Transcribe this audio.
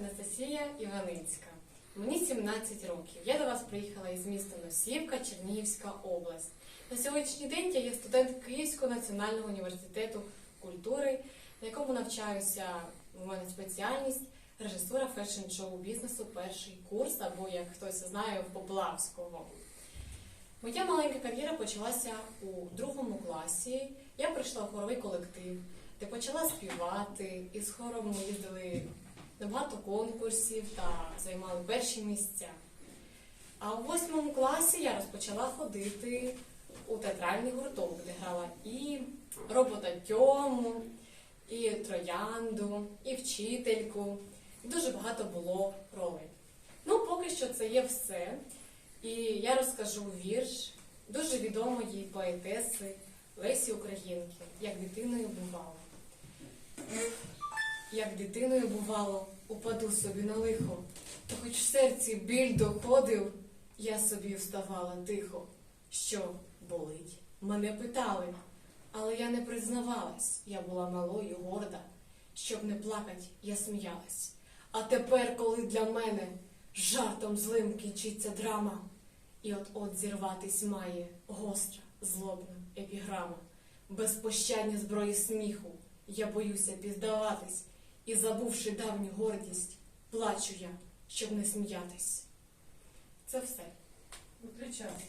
Анастасія Іваницька. Мені 17 років. Я до вас приїхала із міста Носівка, Чернігівська область. На сьогоднішній день я є студент Київського національного університету культури, на якому навчаюся. У мене спеціальність режисура фешн-шоу бізнесу, перший курс, або як хтось знає, Поплавського. Моя маленька кар'єра почалася у другому класі. Я прийшла в хоровий колектив, де почала співати, і з хором ми їздили на багато конкурсів та займали перші місця. А у восьмому класі я розпочала ходити у театральний гурток, де грала і робота Тьому, і троянду, і вчительку. Дуже багато було ролей. Ну, поки що це є все. І я розкажу вірш дуже відомої поетеси Лесі Українки, як дитиною бувало. Як дитиною бувало, упаду собі на лихо, то хоч в серці біль доходив, я собі вставала тихо. Що болить? Мене питали, але я не признавалась, я була малою, горда. Щоб не плакать, я сміялась. А тепер, коли для мене жартом злим кінчиться драма, і от-от зірватись має гостра, злобна епіграма, безпощадні зброї сміху, я боюся піддаватись, і, забувши давню гордість, плачу я, щоб не сміятись. Це все. Виключай.